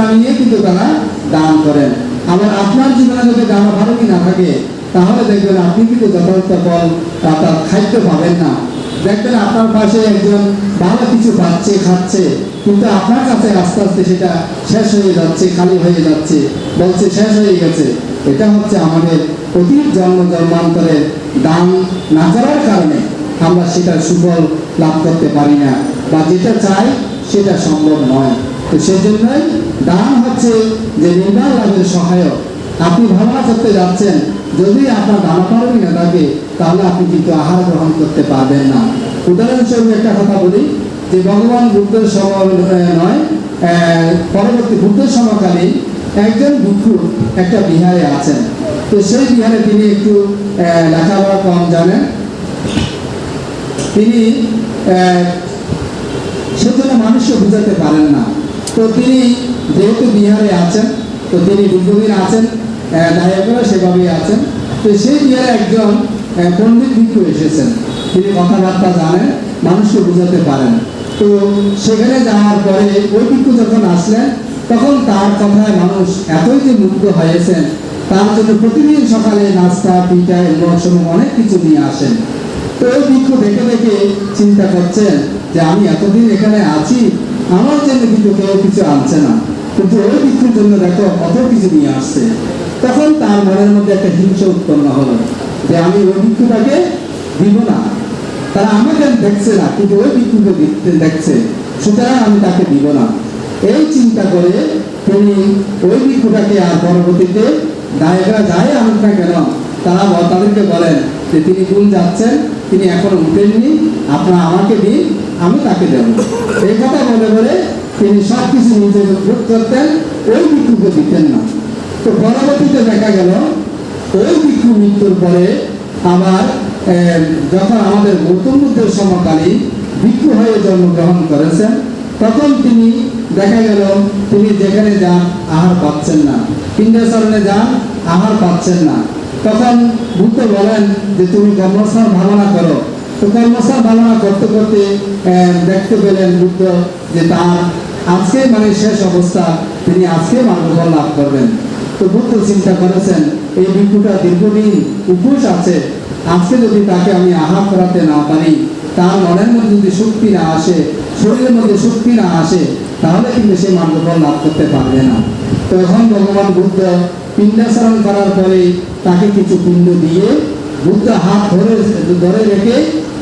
চেতনা নিয়ে কিন্তু তারা দান করেন। আবার আপনার জীবনে যদি ভালো কি না থাকে, তাহলে দেখবেন আপনি কিন্তু যথাযথ ফল অর্থাৎ খাদ্য পাবেন না। দেখবেন আপনার পাশে একজন ভালো কিছু পাচ্ছে, খাচ্ছে, কিন্তু আপনার কাছে আস্তে আস্তে সেটা শেষ হয়ে যাচ্ছে, খালি হয়ে যাচ্ছে, বলছে শেষ হয়ে গেছে। এটা হচ্ছে আমাদের অতীত জন্ম জন্মান্তরের দান না করার কারণে আমরা সেটার সুফল লাভ করতে পারি না, বা যেটা চাই সেটা সম্ভব নয়। তো সেজন্যই দান হচ্ছে যে নির্মাণ লাভের সহায়ক। আপনি ভাবনা করতে যাচ্ছেন। যদি আপনার দানা পারবি না থাকে তাহলে আপনি কিন্তু আহার গ্রহণ করতে পারবেন না। উদাহরণস্বরূপ একটা কথা বলি, যে ভগবান বুদ্ধের সময় নয় পরবর্তী বুদ্ধের সময়কালীন একজন ভিক্ষু একটা বিহারে আছেন। তো সেই বিহারে তিনি একটু লেখাপড়া কম জানেন। তিনি সেজন্য মানুষকে বুঝাতে পারেন না। তো তিনি যেহেতু বিহারে আছেন, তো তিনি দীর্ঘদিন আছেন নায়করা সেভাবেই আছেন। তো সেই বিহারে একজন পণ্ডিত ভিক্ষু এসেছেন। তিনি কথাবার্তা জানেন, মানুষকে বুঝাতে পারেন। তো সেখানে যাওয়ার পরে ওই ভিক্ষু যখন আসলেন, তখন তার কথায় মানুষ এতই যে মুগ্ধ হয়েছেন, তার জন্য প্রতিদিন সকালে নাস্তা, পিঠা এবং সময় অনেক কিছু নিয়ে আসেন। তো ওই ভিক্ষু দেখে দেখে চিন্তা করছেন যে আমি এতদিন এখানে আছি, আমার জন্য কিন্তু কেউ কিছু আনছে না। কিন্তু ওই ভিক্ষুর জন্য দেখো কত কিছু নিয়ে আসছে। তখন তার মনের মধ্যে একটা হিংসা উৎপন্ন হলো যে আমি ওই ভিক্ষুটাকে দিব না। তারা আমাকে দেখছে না, কিন্তু ওই দেখতে দেখছে, সুতরাং আমি তাকে দিব না। এই চিন্তা করে তিনি ওই ভিক্ষুটাকে আর পরবর্তীতে নায়করা যায় আনুক না কেন, তারা তাদেরকে বলেন যে তিনি কোন যাচ্ছেন, তিনি এখনও উঠেননি, আপনারা আমাকে দিন, আমি তাকে দেব। এই কথা বলে বলে তিনি সব কিছু নিজে ভোগ করতেন, ওই ভিক্ষুকে দিতেন না। তো পরবর্তীতে দেখা গেল, ওই ভিক্ষু মৃত্যুর পরে আবার যখন আমাদের গৌতম বুদ্ধের সমকালীন ভিক্ষু হয়ে জন্মগ্রহণ করেছেন, তখন তিনি দেখা গেল, তিনি যেখানে যান আহার পাচ্ছেন না। পিণ্ডাচরণে যান, আহার পাচ্ছেন না। তখন বুদ্ধ বলেন যে, তুমি কর্মস্থান ভাবনা করো। তো কর্মস্থান ভাবনা করতে করতে দেখতে পেলেন বুদ্ধ যে, তার আজকে মানে শেষ অবস্থা, তিনি আজকে মার্গফল লাভ করবেন। তো বুদ্ধ চিন্তা করেছেন, এই ভিক্ষুটা দীর্ঘদিন উপোস আছে। আজকে যদি তাকে আমি আহার করাতে না পারি, তার মনের মধ্যে যদি শক্তি না আসে, শরীরের মধ্যে শক্তি না আসে, তাহলে কিন্তু সে মার্গফল লাভ করতে পারবে না। তখন ভগবান বুদ্ধ পিণ্ডাচরণ করার পরে তাকে কিছু পিণ্ড দিয়ে বুদ্ধ হাত ধরে ধরে রেখে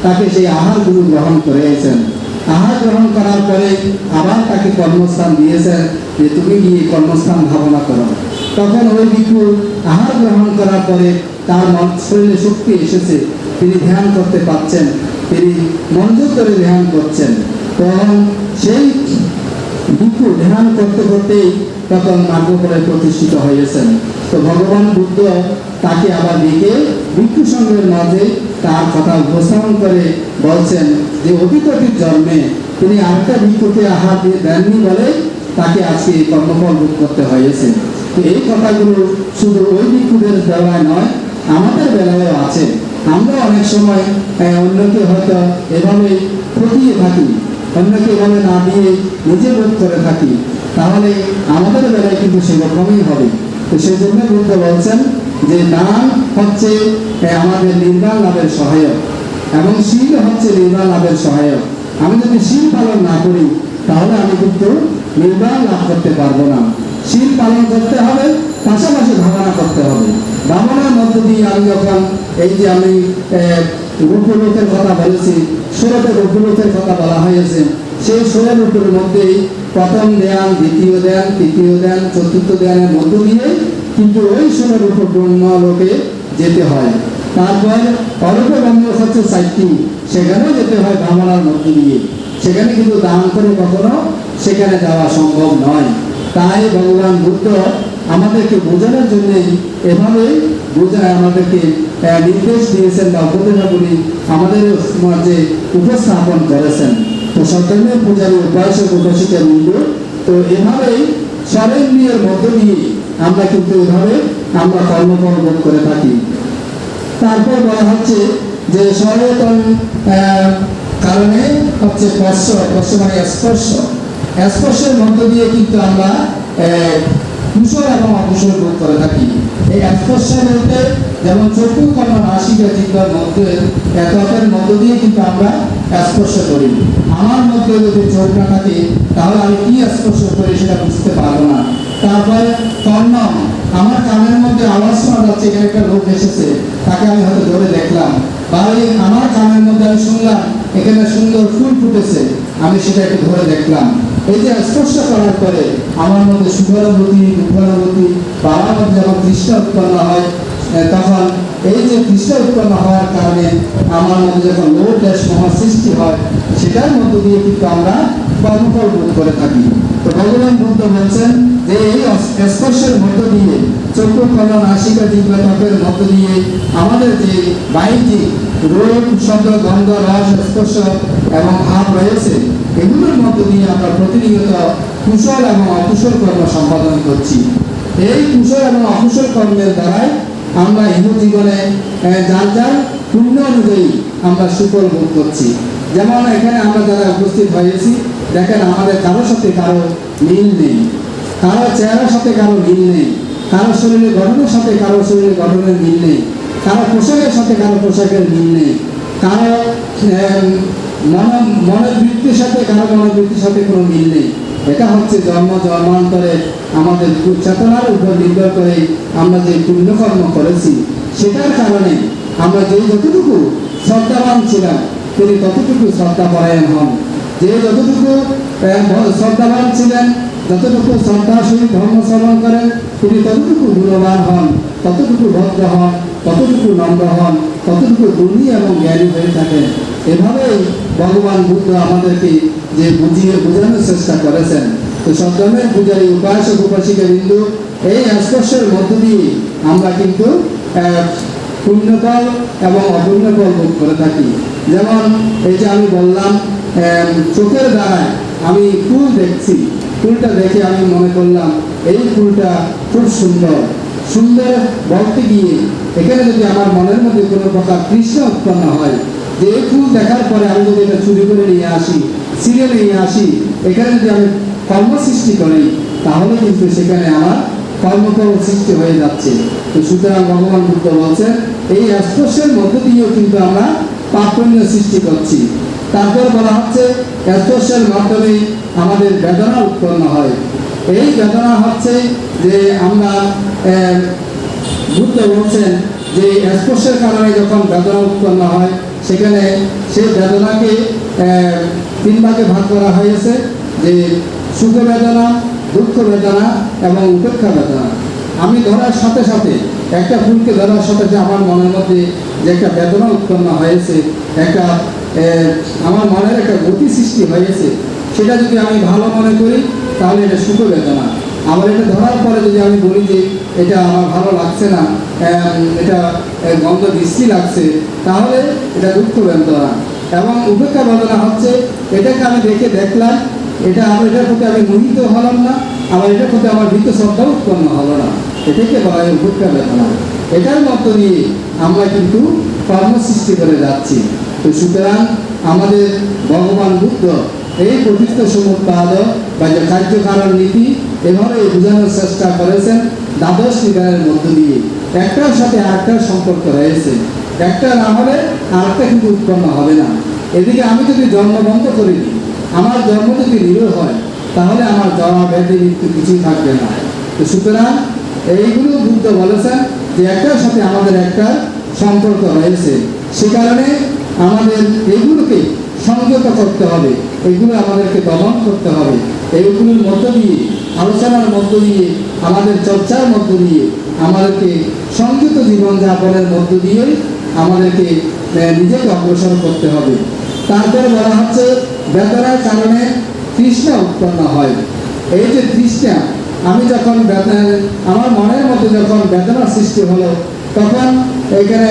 তাকে সেই আহার আহারগুলো গ্রহণ করেছেন। আহার গ্রহণ করার পরে আবার তাকে কর্মস্থান দিয়েছেন যে তুমি গিয়ে কর্মস্থান ভাবনা করো। তখন ওই ভিক্ষু আহার গ্রহণ করার পরে তার মন শরীরে শক্তি এসেছে। তিনি ধ্যান করতে পারছেন, তিনি মনোযোগ করে ধ্যান করছেন। তখন সেই ভিক্ষু ধ্যান করতে করতেই তখন মার্গফলে প্রতিষ্ঠিত হয়েছেন। তো ভগবান বুদ্ধ তাকে আবার ডেকে ভিক্ষু মাঝে তার কথা উপস্থাপন করে বলছেন যে অতীত অতীত জন্মে তিনি আরেকটা ভিক্ষুকে আহার দিয়ে দেননি বলে তাকে আজকে এই কর্মফল ভোগ করতে হয়েছে। তো এই কথাগুলো শুধু ওই ভিক্ষুদের বেলায় নয়, আমাদের বেলায়ও আছে। আমরা অনেক সময় অন্যকে হয়তো এভাবে ঠকিয়ে থাকি, অন্যকে এভাবে না দিয়ে নিজে বোধ করে থাকি, তাহলে আমাদের বেলায় কিন্তু সেরকমই হবে। তো সেই জন্য বুদ্ধ বলছেন যে দান হচ্ছে আমাদের নির্বাণ লাভের সহায়ক। এবং শীল হচ্ছে নির্বাণ লাভের সহায়ক। আমি যদি শীল পালন না করি, তাহলে আমি কিন্তু নির্বাণ লাভ করতে পারব না। শীল পালন করতে হবে, পাশাপাশি ভাবনা করতে হবে। ভাবনার মধ্য দিয়ে আমি যখন এই যে আমি রূপলোকের কথা বলেছি ষোলোতে রূপলোকের কথা বলা হয়েছে, সেই ষোলো রূপের মধ্যেই প্রথম ধ্যান দ্বিতীয় ধ্যান তৃতীয় ধ্যান চতুর্থ ধ্যানের মধ্য দিয়ে কিন্তু ওই ষোলো রূপ পূর্ণ লোকে যেতে হয়। তারপর অরূপে গম্য হচ্ছে চারটি সেখানেও যেতে হয় ভাবনার মধ্য দিয়ে। সেখানে কিন্তু দান করে কখনো সেখানে যাওয়া সম্ভব নয়। তাই ভগবান বুদ্ধ আমাদেরকে বোঝানোর জন্য এভাবে বোঝায় আমাদেরকে নির্দেশ দিয়েছেন বা উপদেশাগুলি আমাদের মাঝে উপস্থাপন করেছেন। তো সত্যেন্দ্র পূজারী উপাসক উপাসিকা বিন্দু, তো এভাবেই স্বরেন্দ্রিয়ের মধ্য দিয়ে আমরা কিন্তু এভাবে আমরা কর্মকর্ম করে থাকি। তারপর বলা হচ্ছে যে সচেতন কারণে হচ্ছে স্পর্শ স্পর্শ মানে স্পর্শ। স্পর্শের মধ্য দিয়ে কিন্তু আমরা কুশল এবং অকুশল বোধ করে থাকি। এই স্পর্শ বলতে যেমন চক্ষু কর্ণ নাসিকা জিহ্বার মধ্যে একের মধ্য দিয়ে কিন্তু আমরা স্পর্শ করি। আমার মধ্যে যদি চোখ না থাকে, তাহলে আমি কি স্পর্শ করি সেটা বুঝতে পারব না। তারপরে কর্ণ আমার কানের মধ্যে আওয়াজ শোনা যাচ্ছে, এখানে একটা লোক এসেছে, তাকে আমি হয়তো ধরে দেখলাম। বা আমার কানের মধ্যে আমি শুনলাম, এখানে সুন্দর ফুল ফুটেছে, আমি সেটা একটু ধরে দেখলাম। এই যে স্পর্শ করার পরে আমার মধ্যে সুখরাবতী দুঃখরাবতী বা আমার মধ্যে যখন তৃষ্ণা উৎপন্ন হয় তখন তৃষ্ণা উৎপন্ন হওয়ার কারণে আমার মধ্যে যখন লোভ দেশ মহা সৃষ্টি হয়, সেটার মধ্য দিয়ে কিন্তু আমরা কর্মফল বোধ করে থাকি। তো ভগবান বুদ্ধ বলছেন যে এই স্পর্শের মধ্য দিয়ে, চক্ষু কর্ণ নাসিকা জিহ্বা ত্বকের মধ্য দিয়ে আমাদের যে বাহ্যিক রোগ শব্দ গন্ধ, রস, স্পর্শ এবং ভাব রয়েছে, এগুলোর মধ্য দিয়ে আমরা প্রতিনিয়ত কুশল এবং অকুশল কর্ম সম্পাদন করছি। এই কুশল এবং অকুশল কর্মের দ্বারাই আমরা ইহ জীবনে যার যার পুণ্য অনুযায়ী আমরা সুফল ভোগ করছি। যেমন এখানে আমরা যারা উপস্থিত হয়েছি, দেখেন আমাদের কারোর সাথে কারও মিল নেই, কারও চেহারার সাথে কারও মিল নেই, কারও শরীরের গঠনের সাথে কারও শরীরের গঠনের মিল নেই, কারও পোশাকের সাথে কারও পোশাকের মিল নেই, কারও মন মনের বৃত্তির সাথে, কারও মনোবৃত্তির সাথে কোনো মিল নেই। এটা হচ্ছে জন্ম জন্মান্তরে আমাদের চেতনার উপর নির্ভর করে আমরা যে পুণ্যকর্ম করেছি, সেটার কারণে আমরা যে যতটুকু শ্রদ্ধাবান ছিলাম, তিনি ততটুকু শ্রদ্ধাপরায়ণ হন। যে যতটুকু শ্রদ্ধাবান ছিলেন, যতটুকু শ্রদ্ধার সহিত ধর্ম শ্রবণ করেন, তিনি ততটুকু গুণবান হন, ততটুকু ভদ্র হন, ততটুকু নম্র হন, ততটুকু গুণী এবং জ্ঞানী হয়ে থাকেন। এভাবেই ভগবান বুদ্ধ আমাদেরকে যে বুঝিয়ে বোঝানোর চেষ্টা করেছেন। তো সদ্যমের পূজারী উপাসক উপাসিকা বিন্দু, এই স্পর্শের মধ্য দিয়ে আমরা কিন্তু পুণ্যফল এবং অপুণ্যফল ভোগ করে থাকি। যেমন এই যে আমি বললাম চোখের দ্বারায় আমি ফুল দেখছি। ফুলটা দেখে আমি মনে করলাম, এই ফুলটা খুব সুন্দর। সুন্দর বলতে গিয়ে এখানে যদি আমার মনের মধ্যে কোনো প্রকার কৃষ্ণ উৎপন্ন হয়, যে ফুল দেখার পরে আমি যদি এটা চুরি করে নিয়ে আসি ছিঁড়ে নিয়ে আসি, এখানে যদি আমি কর্ম সৃষ্টি করি, তাহলে কিন্তু সেখানে আমার কর্মকর্ম সৃষ্টি হয়ে যাচ্ছে। তো সুতরাং ভগবান বুদ্ধ বলছেন, এই স্পর্শের মধ্য দিয়েও কিন্তু আমরা পাপুণ্য সৃষ্টি করছি। তারপর বলা হচ্ছে স্পর্শের মাধ্যমে আমাদের বেদনা উৎপন্ন হয়। এই বেদনা হচ্ছে যে আমরা বুদ্ধ বলছেন যে স্পর্শের কারণে যখন বেদনা উৎপন্ন হয়, সেখানে সেই বেদনাকে তিন ভাগে ভাগ করা হয়েছে, যে সুখ বেদনা, দুঃখ বেদনা এবং উপেক্ষা বেদনা। আমি ধরার সাথে সাথে, একটা ফুলকে ধরার সাথে যে আমার মনের মধ্যে যে একটা বেদনা উৎপন্ন হয়েছে, একটা আমার মনের একটা গতি সৃষ্টি হয়েছে, সেটা যদি আমি ভালো মনে করি, তাহলে এটা সুখ বেদনা। আবার এটা ধরার পরে যদি আমি বলি যে এটা আমার ভালো লাগছে না এটা গন্ধ বিশ্রী লাগছে, তাহলে এটা দুঃখ বেদনা। এবং উপেক্ষা বেদনা হচ্ছে, এটাকে আমি দেখে দেখলাম, এটা আমার, এটার প্রতি আমি মোহিত হলাম না, আবার এটার প্রতি আমার ভীত শ্রদ্ধা উৎপন্ন হলো না। এটাকে বলা হয় উপেক্ষা বেদনা এটার মধ্য দিয়ে আমরা কিন্তু কর্ম সৃষ্টি করে যাচ্ছি। তো সুতরাং আমাদের ভগবান বুদ্ধ এই প্রকৃত সমুৎপাদ বা যে কার্যকারণ নীতি এভাবে বোঝানোর চেষ্টা করেছেন, দ্বাদশ নিকায়ের মধ্য দিয়ে। একটার সাথে আরেকটার সম্পর্ক রয়েছে। একটা না হলে আরেকটা কিন্তু উৎপন্ন হবে না। এদিকে আমি যদি জন্ম বন্ধ করে দিই আমার জন্ম যদি নিরোধ হয়, তাহলে আমার জন্ম ব্যাধি মৃত্যু কিছুই থাকবে না। তো সুতরাং এইগুলো বুদ্ধ বলেছেন যে একটার সাথে আমাদের একটা সম্পর্ক রয়েছে। সে কারণে আমাদের এইগুলোকে সংযত করতে হবে, এগুলো আমাদেরকে দমন করতে হবে। এইগুলোর মধ্য দিয়ে, আলোচনার মধ্য দিয়ে, আমাদের চর্চার মধ্য দিয়ে, আমাদেরকে সংযত জীবনযাপনের মধ্য দিয়ে আমাদেরকে নিজেকে অগ্রসর করতে হবে। তারপরে বলা হচ্ছে বেদনার কারণে তৃষ্ণা উৎপন্ন হয়। এই যে তৃষ্ণা আমি যখন আমার মনের মধ্যে যখন বেদনা সৃষ্টি হলো তখন এখানে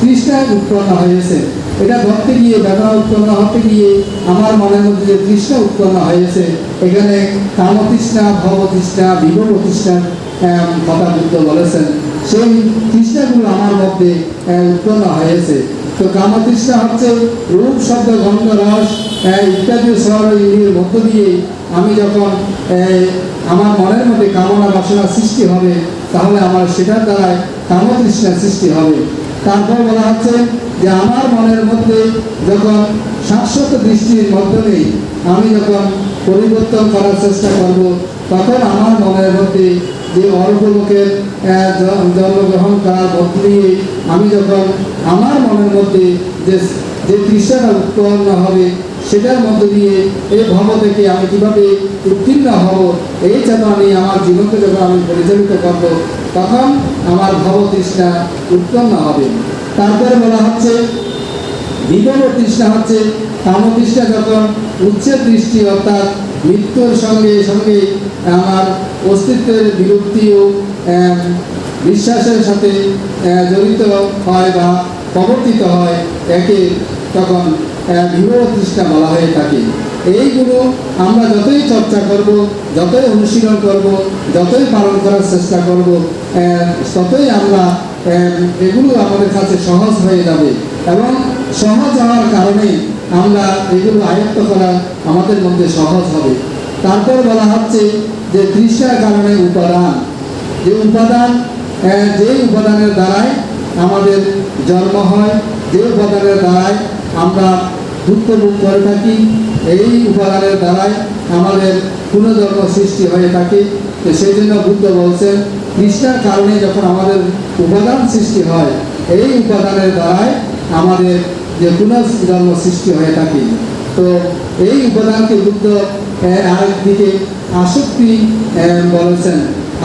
তৃষ্ণা উৎপন্ন হয়েছে। এটা ধরতে গিয়ে বেদনা উৎপন্ন হতে গিয়ে আমার মনের মধ্যে যে তৃষ্ণা উৎপন্ন হয়েছে এখানে কামতৃষ্ণা ভবতৃষ্ণা আহ, কথা বুদ্ধ বলেছেন। সেই তৃষ্ণাগুলো আমার মধ্যে উৎপন্ন হয়েছে। তো কামতৃষ্ণা হচ্ছে রূপ, শব্দ, গন্ধ, রস ইত্যাদি ইন্দ্রিয়ের মধ্য দিয়ে আমি যখন আমার মনের মধ্যে কামনা বাসনা সৃষ্টি হবে, তাহলে আমার সেটার দ্বারাই কামতৃষ্ণা সৃষ্টি হবে। তারপর বলা হচ্ছে যে আমার মনের মধ্যে যখন শাশ্বত দৃষ্টির মাধ্যমে আমি যখন পরিবর্তন করার চেষ্টা করব, তখন আমার মনের মধ্যে যে অল্প লোকের আহ, জ- জন্মগ্রহণ করার মধ্য দিয়ে আমি যখন আমার মনের মধ্যে যে যে তৃষ্ণাটা উৎপন্ন হবে সেটার মধ্য দিয়ে এই ভব থেকে আমি কীভাবে উত্তীর্ণ হব এই চেতনা নিয়ে আমার জীবনকে যখন আমি পরিচালিত করব তখন আমার ভব তৃষ্ণা উৎপন্ন হবে। তারপরে বলা হচ্ছে বিভব তৃষ্ণা হচ্ছে কাম তৃষ্ণা যখন উচ্ছেদ দৃষ্টি অর্থাৎ মৃত্যুর সঙ্গে সঙ্গে আমার অস্তিত্বের বিলুপ্তি ও বিশ্বাসের সাথে জড়িত হয় বা প্রবর্তিত হয় একে তখন বিভব বলা হয়ে থাকে। এইগুলো আমরা যতই চর্চা করব, যতই অনুশীলন করব, যতই পালন করার চেষ্টা করব ততই আমরা এগুলো আমাদের কাছে সহজ হয়ে যাবে এবং সহজ হওয়ার কারণে আমরা এগুলো আয়ত্ত করা আমাদের মধ্যে সহজ হবে। তারপর বলা হচ্ছে যে তৃষ্ণার কারণে উপাদান। যে উপাদান যে উপাদানের দ্বারাই আমাদের জন্ম হয়, যে উপাদানের দ্বারাই আমরা দুঃখ ভোগ করে থাকি, এই উপাদানের দ্বারাই আমাদের পুনর্জন্ম সৃষ্টি হয়ে থাকে। তো সেই জন্য বুদ্ধ বলছেন তৃষ্ণার কারণে যখন আমাদের উপাদান সৃষ্টি হয়, এই উপাদানের দ্বারাই আমাদের যে পুনর্জন্ম সৃষ্টি হয়ে থাকে। তো এই উপাদানকে বুদ্ধ আরেকদিকে আসক্তি বলেছেন।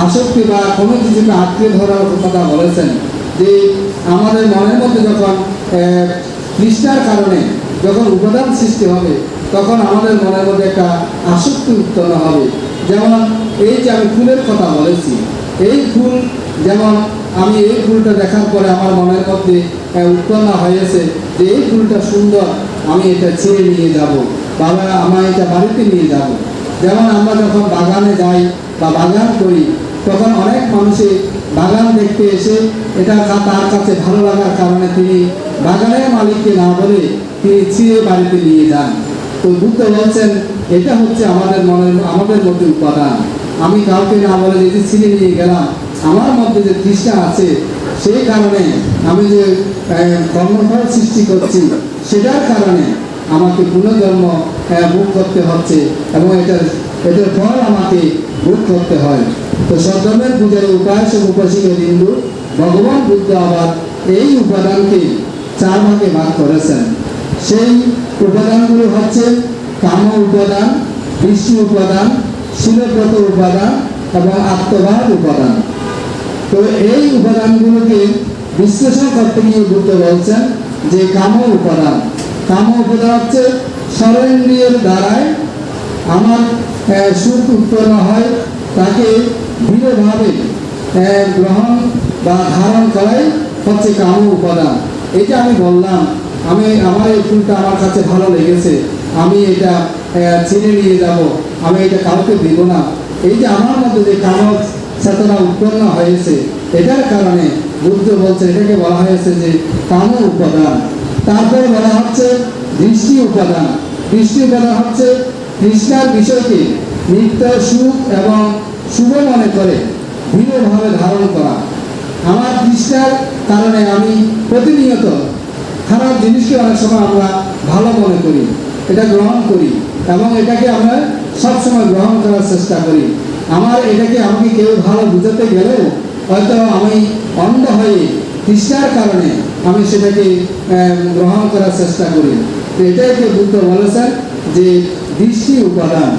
আসক্তি বা কোনো কিছুকে আঁকড়ে ধরার কথা বলেছেন যে আমাদের মনের মধ্যে যখন তৃষ্ণার কারণে যখন উপাদান সৃষ্টি হবে, তখন আমাদের মনের মধ্যে একটা আসক্তি উৎপন্ন হবে। যেমন এই যে আমি ফুলের কথা বলেছি, এই ফুল যেমন আমি এই ফুলটা দেখার পরে আমার মনের মধ্যে উৎপন্ন হয়েছে যে এই ফুলটা সুন্দর, আমি এটা ছিঁড়ে নিয়ে যাব। বাবা আমার এটা বাড়িতে নিয়ে যাব। যেমন আমরা যখন বাগানে যাই বা বাগান করি, তখন অনেক মানুষই বাগান দেখতে এসে এটা তার কাছে ভালো লাগার কারণে তিনি বাগানের মালিককে না বলে তিনি ছিঁড়ে বাড়িতে নিয়ে যান। তো বুদ্ধ বলছেন, এটা হচ্ছে আমাদের মনের, আমাদের মধ্যে উপাদান। আমি কাউকে না বলে যে ছিঁড়ে নিয়ে গেলাম, আমার মধ্যে যে তৃষ্ণা আছে, সেই কারণে আমি যে কর্মফল সৃষ্টি করছি, সেটার কারণে আমাকে পুনর্জন্ম আহ, ভোগ করতে হচ্ছে এবং এটার এটার ফল আমাকে ভোগ করতে হয়। তো সদ্ধর্মের পূজার উপাস ও উপাসিকা বিন্দু ভগবান বুদ্ধ আবার এই উপাদানকে চার ভাগে ভাগ করেছেন। সেই উপাদানগুলো হচ্ছে কাম উপাদান দৃষ্টি উপাদান শিলব্রত উপাদান এবং আত্মভাব উপাদান। তো এই উপাদানগুলোকে বিশ্লেষণ করতে গিয়ে বুদ্ধ বলছেন যে কাম উপাদান। কাম উপাদান হচ্ছে স্বরেন্দ্রিয়ের দ্বারায় আমার সুখ উৎপন্ন হয়, তাকে দৃঢ়ভাবে গ্রহণ বা ধারণ করাই হচ্ছে কাম উপাদান। এটা আমি বললাম, আমি, আমার এই ফুলটা আমার কাছে ভালো লেগেছে, আমি এটা ছিঁড়ে নিয়ে যাব, আমি এটা কাউকে দিব না। এই যে আমার মধ্যে যে কাম চেতনা উৎপন্ন হয়েছে, এটার কারণে বুদ্ধ বলছে এটাকে বলা হয়েছে যে কাম উপাদান। তারপরে বলা হচ্ছে দৃষ্টি উপাদান। দৃষ্টি উপাদান হচ্ছে কৃষ্ণার বিষয়কে নিত্য সুখ এবং শুভ মনে করে দৃঢ়ভাবে ধারণ করা। আমার তৃষ্ণার কারণে আমি প্রতিনিয়ত খারাপ জিনিসকে অনেক সময় আমরা ভালো মনে করি, এটা গ্রহণ করি এবং এটাকে আমরা সবসময় গ্রহণ করার চেষ্টা করি। আমার এটাকে আমাকে কেউ ভালো বুঝাতে গেলেও হয়তো আমি অন্ধ হয়ে তৃষ্ণার কারণে আমি সেটাকে গ্রহণ করার চেষ্টা করি। এটাই তো বুদ্ধ বলেছেন যে দৃষ্টি উপাদান।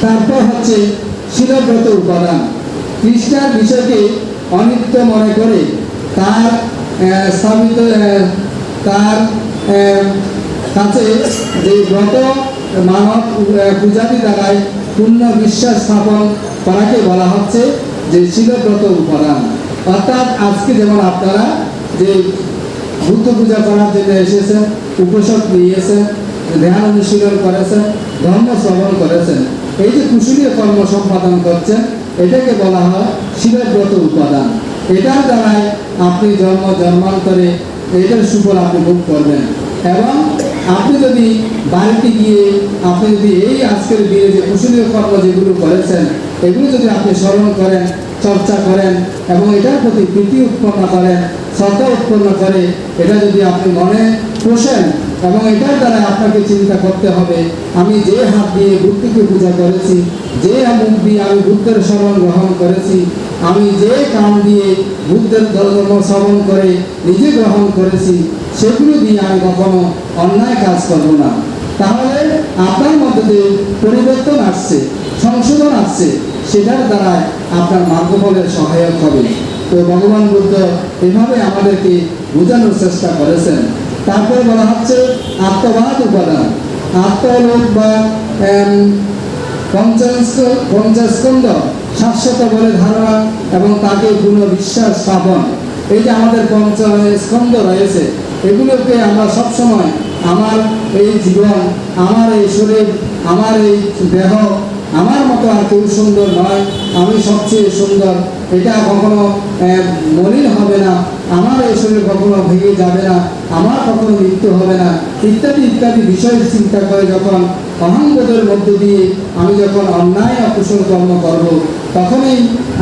তারপর হচ্ছে শিলব্রত উপাদান। কৃষ্ণার বিষয়কে অনিত্য মনে করে তার স্থাপিত তার কাছে যে ব্রত মানব আহ, দ্বারায় পূর্ণ বিশ্বাস স্থাপন করাকে বলা হচ্ছে যে শিলব্রত উপাদান। অর্থাৎ আজকে যেমন আপনারা যে বুদ্ধ পূজা করার জন্য এসেছেন উপসক নিয়েছেন ধ্যান অনুশীলন করেছেন ধর্ম শ্রবণ করেছেন এই যে কুশলীয় কর্ম সম্পাদন করছেন এটাকে বলা হয় শিবব্রত উপাদান। এটার দ্বারাই আপনি জন্ম, জন্মান্তরে এটার সুফল আপনি ভোগ করবেন। এবং আপনি যদি বাড়িতে গিয়ে আপনি যদি এই আজকের দিনে যে কুশলীয় কর্ম যেগুলো করেছেন, এগুলো যদি আপনি স্মরণ করেন, চর্চা করেন এবং এটার প্রতি প্রীতি উৎপন্ন করেন শ্রদ্ধা উৎপন্ন করে এটা যদি আপনি মনে পোষেন এবং এটার দ্বারা আপনাকে চিন্তা করতে হবে, আমি যে হাত দিয়ে বুদ্ধকে পূজা করেছি, যে মুখ দিয়ে আমি বুদ্ধের স্মরণ গ্রহণ করেছি, আমি যে কান দিয়ে বুদ্ধের ধর্ম শ্রবণ করে নিজে গ্রহণ করেছি, সেগুলো দিয়ে আমি কখনো অন্যায় কাজ করব না। তাহলে আপনার মধ্যে যে পরিবর্তন আসছে, সংশোধন আসছে, সেটার দ্বারা আপনার মার্গফলের সহায়ক হবে। তো ভগবান বুদ্ধ এভাবে আমাদেরকে বোঝানোর চেষ্টা করেছেন। তারপরে বলা হচ্ছে আত্মবাদ উপাদান। আত্মলোক বা পঞ্চাস্কন্দ শাশ্বত বলে ধারণা এবং তাকে পূর্ণ বিশ্বাস স্থাপন। এই যে আমাদের পঞ্চ স্কন্দ রয়েছে, এগুলোকে আমরা সবসময় আমার এই জীবন, আমার এই শরীর, আমার এই দেহ আমার মতো আর কেউ সুন্দর নয়। আমি সবচেয়ে সুন্দর। এটা কখনো মলিন হবে না। আমার এই শরীর কখনো ভেঙে যাবে না। আমার কখনো মৃত্যু হবে না। ইত্যাদি ইত্যাদি বিষয় চিন্তা করে যখন অহংবোধের মধ্য দিয়ে আমি যখন অন্যায়, অকুশল কর্ম করব, তখনই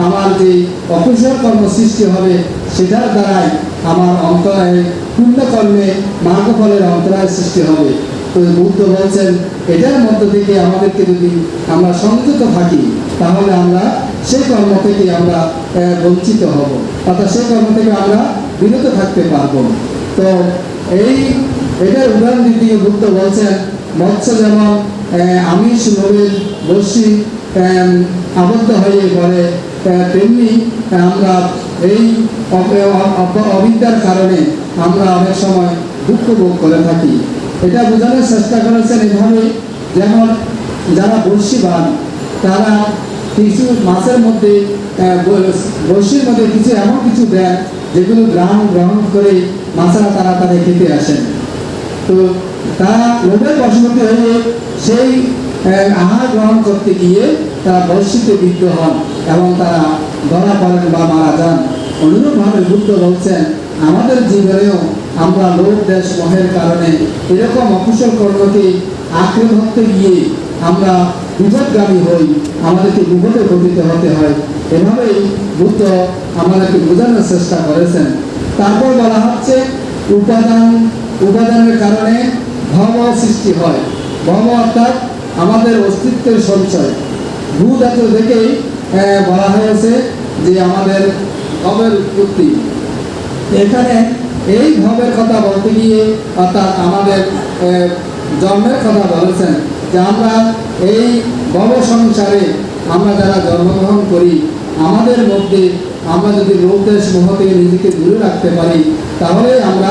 আমার যে অকুশল কর্ম সৃষ্টি হবে, সেটার দ্বারাই আমার অন্তরায় পুণ্যকর্মে মার্গফলের অন্তরায় সৃষ্টি হবে। তো বুদ্ধ বলছেন এটার মধ্য থেকে আমাদেরকে যদি আমরা সংযত থাকি, তাহলে আমরা কর্ম থেকে আমরা বঞ্চিত হব। অর্থাৎ কর্ম থেকে আমরা বিরত থাকতে পারব। তো এই, এটার উদাহরণ বুদ্ধ বলছেন মৎস্য যেমন আমিষ আবদ্ধ হয়ে পড়ে তেমনি আমরা এই অবিদ্যার কারণে আমরা অনেক সময় দুঃখ ভোগ করে থাকি। এটা বোঝানোর চেষ্টা করেছেন এভাবে যেমন যারা বর্ষিবান তারা কিছু মাছের মধ্যে আহ, ব- বড়শির মধ্যে কিছু এমন কিছু দেন যেগুলো গ্রাম গ্রহণ করে মাছেরা তারা তাদের খেতে আসেন। তো তারা লোভের বশবর্তী হয়ে সেই আহার গ্রহণ করতে গিয়ে তারা বর্ষিতে বিদ্ধ হন এবং তারা ধরা পড়েন বা মারা যান। অনুরূপভাবে বুদ্ধ বলছেন আমাদের জীবনেও আমরা লোভ দেশ মোহের কারণে এরকম অকুশল কর্মকে আঁকড়ে ধরতে গিয়ে আমরা বিপদগামী হই আমাদেরকে বিপদে পতিত হতে হয়। এভাবেই বুদ্ধ আমাদেরকে বোঝানোর চেষ্টা করেছেন। তারপর বলা হচ্ছে উপাদান উপাদানের কারণে ভব সৃষ্টি হয়। ভব অর্থাৎ আমাদের অস্তিত্বের সঞ্চয়। ভূ ধাতু থেকেই আহ, বলা হয়েছে যে আমাদের ভবের উৎপত্তি এখানে এই ভবের কথা বলতে গিয়ে, অর্থাৎ আমাদের জন্মের কথা বলেছেন যে আমরা এই ভব সংসারে আমরা যারা জন্মগ্রহণ করি, আমাদের মধ্যে আমরা যদি লোক দেশ মোহ থেকে নিজেকে দূরে রাখতে পারি, তাহলে আমরা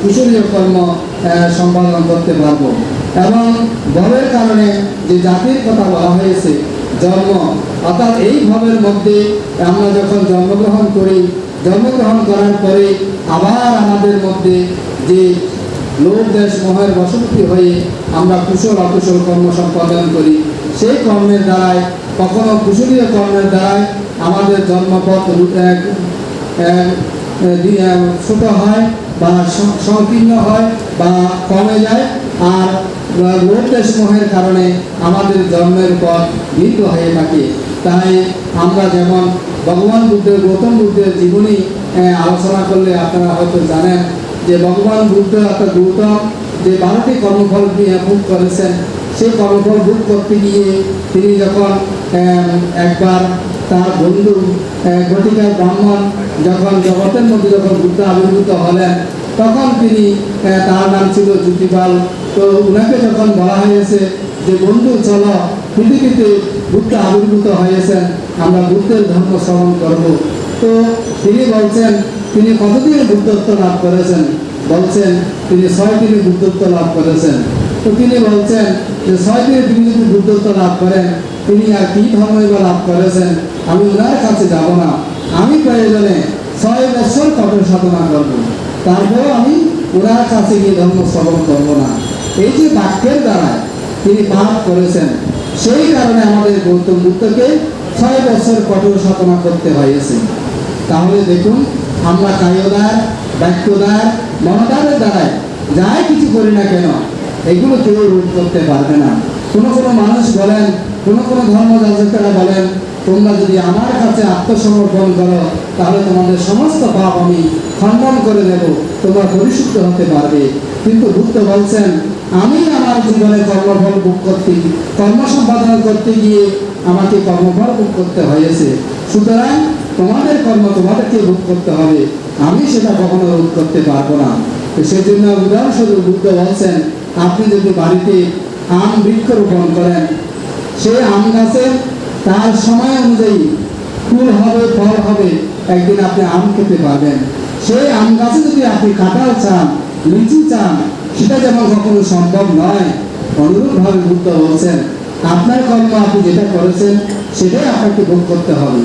কুশলীয় কর্ম সম্পাদন করতে পারব। এবং ভবের কারণে যে জাতির কথা বলা হয়েছে, জন্ম, অর্থাৎ এই ভবের মধ্যে আমরা যখন জন্মগ্রহণ করি জন্মগ্রহণ করার পরে আবার আমাদের মধ্যে যে লোক দেশ মোহের বসতি হয়ে আমরা কুশল অকুশল কর্ম সম্পাদন করি, সেই কর্মের দ্বারাই কখনো কুশলীয় কর্মের দ্বারাই আমাদের জন্মপথ ছোট হয় বা সংকীর্ণ হয় বা কমে যায় আর লোক দেশ মোহের কারণে আমাদের জন্মের পথ দীর্ঘ হয়ে থাকে। তাই আমরা যেমন ভগবান বুদ্ধের, গৌতম বুদ্ধের জীবনী আলোচনা করলে আপনারা হয়তো জানেন যে ভগবান বুদ্ধ অর্থাৎ গৌতম যে বারোটি কর্মফল ভোগ করেছেন সেই কর্মফল ভোগ করতে গিয়ে তিনি যখন একবার তার বন্ধু ঘটিকার ব্রাহ্মণ যখন জগতের মধ্যে যখন বুদ্ধ আবির্ভূত হলেন, তখন তিনি তার নাম ছিল জ্যোতিপাল। তো উনাকে যখন বলা হয়েছে যে বন্ধু, চলো পৃথিবীতে বুদ্ধ আবির্ভূত হয়েছেন, আমরা বুদ্ধের ধর্ম শ্রবণ করব। তো তিনি বলছেন, তিনি কতদিন বুদ্ধত্ব লাভ করেছেন? বলছেন, তিনি ছয় বুদ্ধত্ব লাভ করেছেন। তো তিনি বলছেন যে, ছয় দিনে তিনি যদি বুদ্ধত্ব লাভ করেন, তিনি আর কি ধর্মই বা লাভ করেছেন? আমি ওনার কাছে যাব না। আমি প্রয়োজনে ছয় বছর কঠোর সাধনা করব। তারপরেও আমি ওনার কাছে গিয়ে ধর্ম শ্রবণ করব না। এই যে বাক্যের দ্বারা তিনি পাপ করেছেন সেই কারণে আমাদের গৌতম বুদ্ধকে ছয় বছর কঠোর সাধনা করতে হয়েছে। তাহলে দেখুন, আমরা কায়দার, বাক্যদার, মনদারের দ্বারাই যাই কিছু করি না কেন, এগুলো কেউ রোধ করতে পারবে না। কোনো কোনো মানুষ বলেন, কোনো কোনো ধর্মযাজকেরা বলেন, তোমরা যদি আমার কাছে আত্মসমর্পণ করো, তাহলে তোমাদের সমস্ত পাপ আমি খণ্ডন করে দেব, তোমরা পরিশুদ্ধ হতে পারবে। কিন্তু বুদ্ধ বলছেন আমি আমার জীবনে কর্মফল ভোগ করতে কর্ম সম্পাদন করতে গিয়ে আমাকে কর্মফল ভোগ করতে হয়েছে। সুতরাং তোমাদের কর্ম তোমাদেরকে ভোগ করতে হবে। আমি সেটা কখনো রোধ করতে পারব না। তো সেই জন্য উদাহরণস্বরূপ বুদ্ধ বলছেন, আপনি যদি বাড়িতে আম বৃক্ষরোপণ করেন সেই আম গাছে তার সময় অনুযায়ী ফুল হবে, ফল হবে, একদিন আপনি আম খেতে পারবেন। সেই আম গাছে যদি আপনি কাঁঠাল চান, লিচু চান সেটা যেমন কখনো সম্ভব নয়, অনুরূপভাবে বুদ্ধ বলছেন, আপনার কর্ম আপনি যেটা করেছেন, সেটাই আপনাকে ভোগ করতে হবে।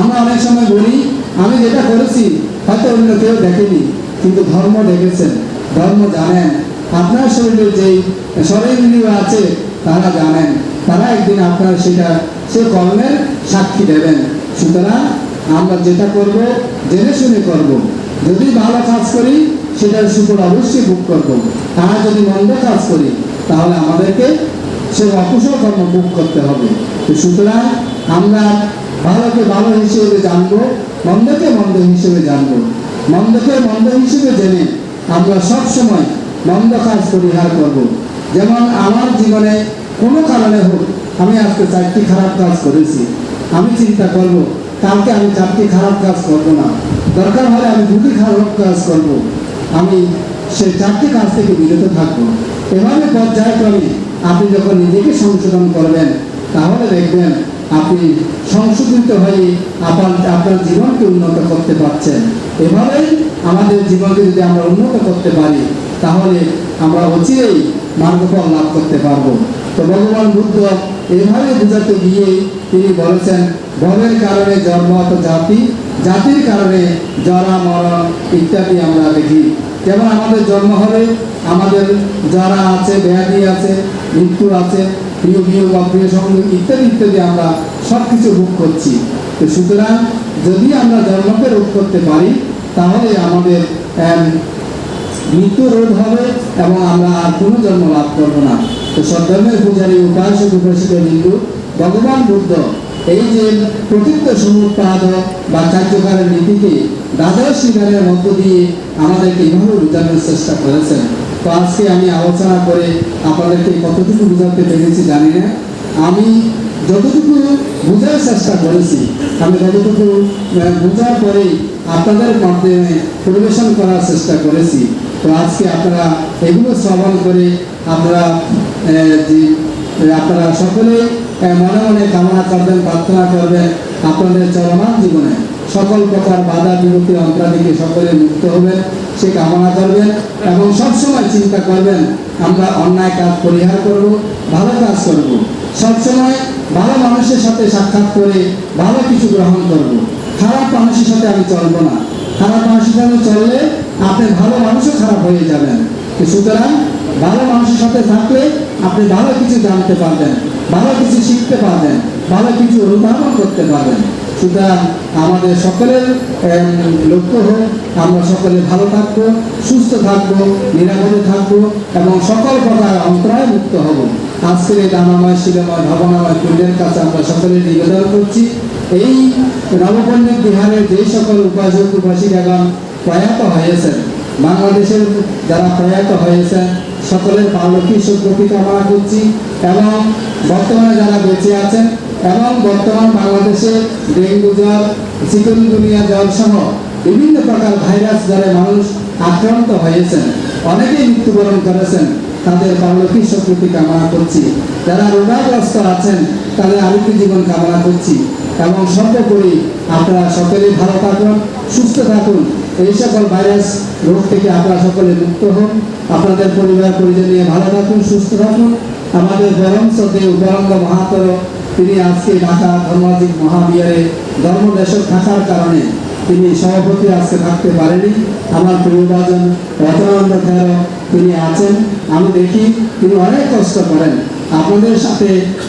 আমরা অনেক সময় বলি, আমি যেটা করেছি, হয়তো অন্য কেউ দেখেনি, কিন্তু ধর্ম দেখেছেন, ধর্ম জানেন। আপনার শরীরে যেই শরীরগুলো আছে, তারা জানেন। তারা একদিন আপনার সেটা, সে কর্মের সাক্ষী দেবেন। সুতরাং আমরা যেটা করব, জেনে শুনে করব। যদি ভালো কাজ করি সেটার সুফল অবশ্যই ভোগ করব। আর যদি মন্দ কাজ করি, তাহলে আমাদেরকে সে অকুশল কর্ম ভোগ করতে হবে। সুতরাং আমরা ভালোকে ভালো হিসেবে জানব, মন্দকে মন্দ হিসেবে জানব। মন্দকে মন্দ হিসেবে জেনে আমরা সব সময় মন্দ কাজ পরিহার করব। যেমন আমার জীবনে কোনো কারণে হোক আমি আজকে চারটি খারাপ কাজ করেছি। আমি চিন্তা করব, কালকে আমি চারটি খারাপ কাজ করব না। দরকার হলে আমি দুটি খারাপ কাজ করব। আমি সেই চারটি কাজ থেকে বিরত থাকব। এভাবে পর্যায়ক্রমে আপনি যখন নিজেকে সংশোধন করবেন, তাহলে দেখবেন আপনি সংশোধিত হয়ে আপনার আপনার জীবনকে উন্নত করতে পারছেন। এভাবেই আমাদের জীবনকে যদি আমরা উন্নত করতে পারি, তাহলে আমরা অচিরেই মার্গফল লাভ করতে পারব। তো ভগবান বুদ্ধ এভাবে বোঝাতে গিয়ে তিনি বলেছেন ভবের কারণে জন্মত জাতি জাতির কারণে জরা মরণ ইত্যাদি আমরা দেখি। যেমন আমাদের জন্ম হবে আমাদের যারা আছে, ব্যাধি আছে, মৃত্যু আছে, প্রিয়, বিয়োগ, অপ্রিয় ইত্যাদি ইত্যাদি আমরা সব কিছু ভোগ করছি। তো সুতরাং যদি আমরা জন্মকে রোধ করতে পারি, তাহলে আমাদের মৃত্যু রোধ হবে এবং আমরা আর কোনো জন্ম লাভ করব না। তো সদ্ধর্মের পূজারী উপাসক উপাসিত হিন্দু, ভগবান বুদ্ধ এই যে প্রকৃত সমুৎপাদ বা কার্যকারের নীতিকে দ্বাদশ শিকারের মধ্য দিয়ে আমাদেরকে এইভাবে বোঝানোর চেষ্টা করেছেন। তো আজকে আমি আলোচনা করে আপনাদেরকে কতটুকু বোঝাতে পেরেছি জানি না। আমি যতটুকু বোঝার চেষ্টা করেছি, আমি যতটুকু বোঝার পরেই আপনাদের মাধ্যমে পরিবেশন করার চেষ্টা করেছি। তো আজকে আপনারা এগুলো শ্রবণ করে আপনারা আপনারা সকলে মনে মনে কামনা করবেন, প্রার্থনা করবেন আপনাদের চলমান জীবনে। সকল প্রকার বাধা বিপত্তি অন্তরাদিকে সকলে মুক্ত হবেন, সে কামনা করবেন এবং সবসময় চিন্তা করবেন, আমরা অন্যায় কাজ পরিহার করব, ভালো কাজ করব। সবসময় ভালো মানুষের সাথে সাক্ষাৎ করে ভালো কিছু গ্রহণ করব। খারাপ মানুষের সাথে আমি চলবো না। খারাপ মানুষের সাথে চললে আপনি ভালো মানুষও খারাপ হয়ে যাবেন। সুতরাং ভালো মানুষের সাথে থাকলে আপনি ভালো কিছু জানতে পারবেন ভালো কিছু শিখতে পারবেন ভালো কিছু অনুধাবন করতে পারবেন সুতরাং আমাদের সকলের লক্ষ্য হোক, আমরা সকলে ভালো থাকব, সুস্থ থাকব, নিরাপদে থাকব এবং সকল প্রকার অন্তরায় মুক্ত হব। আজকের এই দানাময় শিলময় ভাবনাময় কুণ্ডের কাছে আমরা সকলে নিবেদন করছি। এই নবপণ্ডিত বিহারের যে সকল উপাসক উপাসিকাগণ প্রয়াত হয়েছেন, বাংলাদেশের যারা প্রয়াত হয়েছেন সকলের পালকি সুগতি কামনা করছি এবং বর্তমানে যারা বেঁচে আছেন এবং বর্তমান বাংলাদেশে ডেঙ্গু জ্বর, চিকনগুনিয়া জ্বর সহ বিভিন্ন প্রকার ভাইরাস জ্বরে মানুষ আক্রান্ত হয়েছেন, অনেকেই মৃত্যুবরণ করেছেন, তাদের পারলৌকিক স্বীকৃতি কামনা করছি। যারা রোগাগ্রস্ত আছেন, তাদের আরোগ্য জীবন কামনা করছি এবং সর্বোপরি আপনারা সকলেই ভালো থাকুন, সুস্থ থাকুন। এই সকল ভাইরাস রোগ থেকে আপনারা সকলে মুক্ত হন। আপনাদের পরিবার, পরিজন নিয়ে ভালো থাকুন, সুস্থ থাকুন। আমাদের গরম শ্রদ্ধে উপরঙ্গ মহাতর তিনি আজকে ঢাকা ধর্মাজিক মহাবিহারে ধর্মদেশক থাকার কারণে তিনি সভাপতি আজকে থাকতে পারেনি। আমার প্রিয়ভাজন রতনানন্দ খেয়ার তিনি আছেন। আমি দেখি তিনি অনেক কষ্ট করেন। আপনাদের সাথে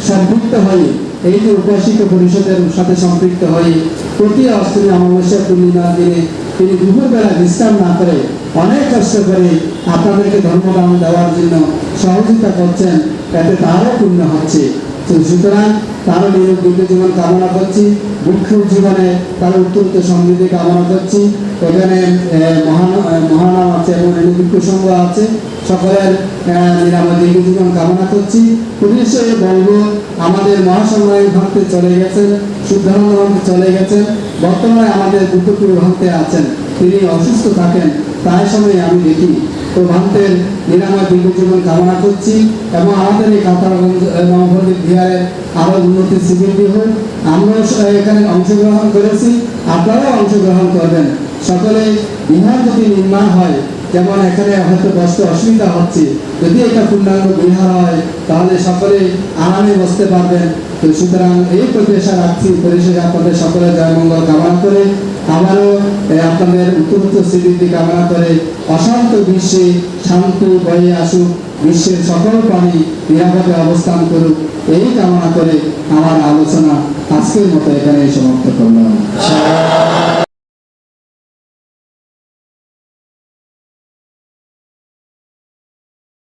সম্পৃক্ত হয়ে, এই যে উপাসিত পরিষদের সাথে সম্পৃক্ত হয়ে, প্রতি অষ্টমী, অমাবস্যা, পূর্ণিমার দিনে তিনি দুপুরবেলা বিশ্রাম না করে অনেক কষ্ট করে আপনাদেরকে ধর্মদান দেওয়ার জন্য সহযোগিতা করছেন, এতে তারও পূর্ণ হচ্ছে। তো সুতরাং তারও নিরোগ জীবন কামনা করছি বৃক্ষ জীবনে তার অত্যন্ত সমৃদ্ধি কামনা করছি। এখানে মহান মহানাম আছে এবং বৃক্ষ সংঘ আছে। সকলের নিরাময় জীবন কামনা করছি। পরিশেষে বলব আমাদের মহাসংগ্রামী ভক্তে চলে গেছেন ভক্তে চলে গেছেন। বর্তমানে আমাদের বুদ্ধপুর ভক্তে আছেন, তিনি অসুস্থ থাকেন, প্রায় সময় আমি দেখি। তো ভক্তের নিরাময় দীর্ঘ জীবন কামনা করছি এবং আমাদের এই কাতারগঞ্জ নবপল্লী বিহারের আরও উন্নতি স্বীকৃতি হোক। আমরাও এখানে অংশগ্রহণ করেছি, আপনারাও অংশগ্রহণ করবেন। সকলে বিহার যদি নির্মাণ হয় যেমন এখানে হয়তো কষ্ট অসুবিধা হচ্ছে। যদি এটা পূর্ণাঙ্গ বিহার হয়, তাহলে সকলে আরামে বসতে পারবেন। তো সুতরাং এই প্রচেষ্টা রাখছি, পরিশেষে আপনাদের সকলের জয়মঙ্গল কামনা করে, আবারও আপনাদের উত্তরোত্তর স্মৃতি কামনা করে অশান্ত বিশ্বে শান্তি বয়ে আসুক বিশ্বের সকল প্রাণী নিরাপদে অবস্থান করুক, এই কামনা করে আমার আলোচনা আজকের মতো এখানে সমাপ্ত করলাম।